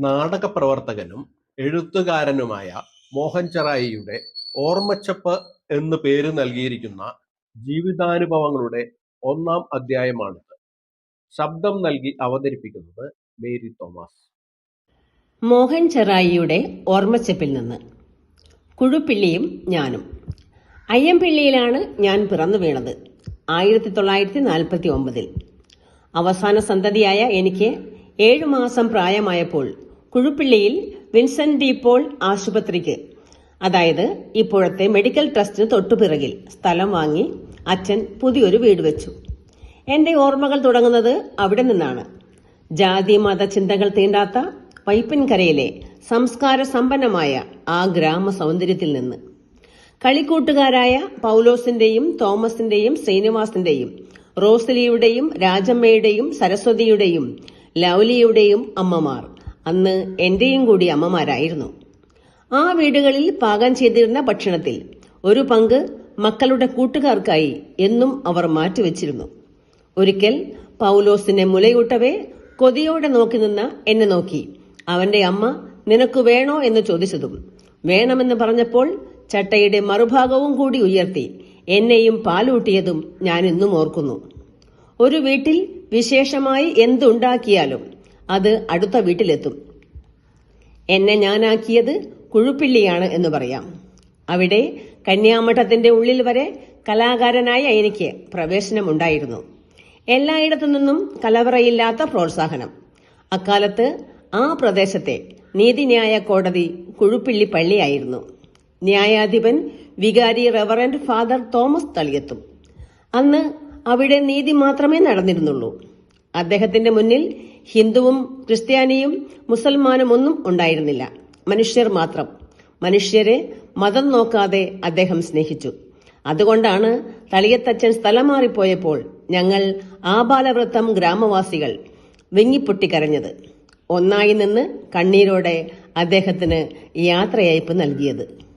നാടക പ്രവർത്തകനും എഴുത്തുകാരനുമായ മോഹൻ ചെറായിയുടെ ഓർമ്മച്ചപ്പ് എന്ന് പേര് നൽകിയിരിക്കുന്ന ജീവിതാനുഭവങ്ങളുടെ ഒന്നാം അധ്യായമാണിത്. ശബ്ദം നൽകി അവതരിപ്പിക്കുന്നത് മേരി തോമസ്. മോഹൻ ചെറായിയുടെ ഓർമ്മച്ചപ്പിൽ നിന്ന്. കുഴുപ്പിള്ളിയും ഞാനും. അയ്യമ്പിള്ളിയിലാണ് ഞാൻ പിറന്നു വീണത് ആയിരത്തി തൊള്ളായിരത്തി നാൽപ്പത്തി ഒമ്പതിൽ. അവസാന സന്തതിയായ എനിക്ക് മാസം പ്രായമായപ്പോൾ കുഴുപ്പിള്ളിയിൽ വിൻസെന്റ് ഡി പോൾ ആശുപത്രിക്ക്. അതായത് ഇപ്പോഴത്തെ മെഡിക്കൽ ട്രസ്റ്റിന് തൊട്ടുപിറകിൽ സ്ഥലം വാങ്ങി അച്ഛൻ പുതിയൊരു വീട് വെച്ചു. എന്റെ ഓർമ്മകൾ തുടങ്ങുന്നത് അവിടെ നിന്നാണ്. ജാതി മത ചിന്തകൾ തീണ്ടാത്ത വൈപ്പിൻകരയിലെ സംസ്കാര സമ്പന്നമായ ആ ഗ്രാമ സൗന്ദര്യത്തിൽ നിന്ന്. കളിക്കൂട്ടുകാരായ പൗലോസിന്റെയും തോമസിന്റെയും ശ്രീനിവാസിന്റെയും റോസലിയുടെയും രാജമ്മയുടെയും സരസ്വതിയുടെയും ലൗലിയുടെയും അമ്മമാർ. അന്ന് എന്റെയും കൂടി അമ്മമാരായിരുന്നു. ആ വീടുകളിൽ പാകം ചെയ്തിരുന്ന ഭക്ഷണത്തിൽ ഒരു പങ്ക് മക്കളുടെ കൂട്ടുകാർക്കായി എന്നും അവർ മാറ്റിവെച്ചിരുന്നു. ഒരിക്കൽ പൗലോസിനെ മുലയൂട്ടവേ കൊതിയോടെ നോക്കി നിന്ന എന്നെ നോക്കി. അവന്റെ അമ്മ നിനക്ക് വേണോ? എന്ന് ചോദിച്ചതും വേണമെന്ന് പറഞ്ഞപ്പോൾ ചട്ടയുടെ മറുഭാഗവും കൂടി ഉയർത്തി എന്നെയും പാലൂട്ടിയതും ഞാൻ ഇന്നും ഓർക്കുന്നു. ഒരു വീട്ടിൽ വിശേഷമായി എന്തുണ്ടാക്കിയാലും അത് അടുത്ത വീട്ടിലെത്തും. എന്നെ ഞാനാക്കിയത് കുഴുപ്പിള്ളിയാണ് എന്ന് പറയാം. അവിടെ കന്യാമഠത്തിന്റെ ഉള്ളിൽ വരെ കലാകാരനായ എനിക്ക് പ്രവേശനമുണ്ടായിരുന്നു. എല്ലായിടത്തു നിന്നും കലവറയില്ലാത്ത പ്രോത്സാഹനം. അക്കാലത്ത് ആ പ്രദേശത്തെ നീതിന്യായ കോടതി കുഴുപ്പിള്ളി പള്ളിയായിരുന്നു. ന്യായാധിപൻ വികാരി റവറന്റ് ഫാദർ തോമസ് തളിയത്തും. അന്ന് അവിടെ നീതി മാത്രമേ നടന്നിരുന്നുള്ളൂ. അദ്ദേഹത്തിന്റെ മുന്നിൽ ഹിന്ദുവും ക്രിസ്ത്യാനിയും മുസൽമാനും ഒന്നും ഉണ്ടായിരുന്നില്ല. മനുഷ്യർ മാത്രം. മനുഷ്യരെ മതം നോക്കാതെ അദ്ദേഹം സ്നേഹിച്ചു. അതുകൊണ്ടാണ് തളിയത്തച്ഛൻ സ്ഥലം മാറിപ്പോയപ്പോൾ ഞങ്ങൾ ആബാലവൃത്തം ഗ്രാമവാസികൾ വിങ്ങിപ്പൊട്ടിക്കരഞ്ഞത്. ഒന്നായി നിന്ന് കണ്ണീരോടെ അദ്ദേഹത്തിന് യാത്രയയപ്പ് നൽകിയത്.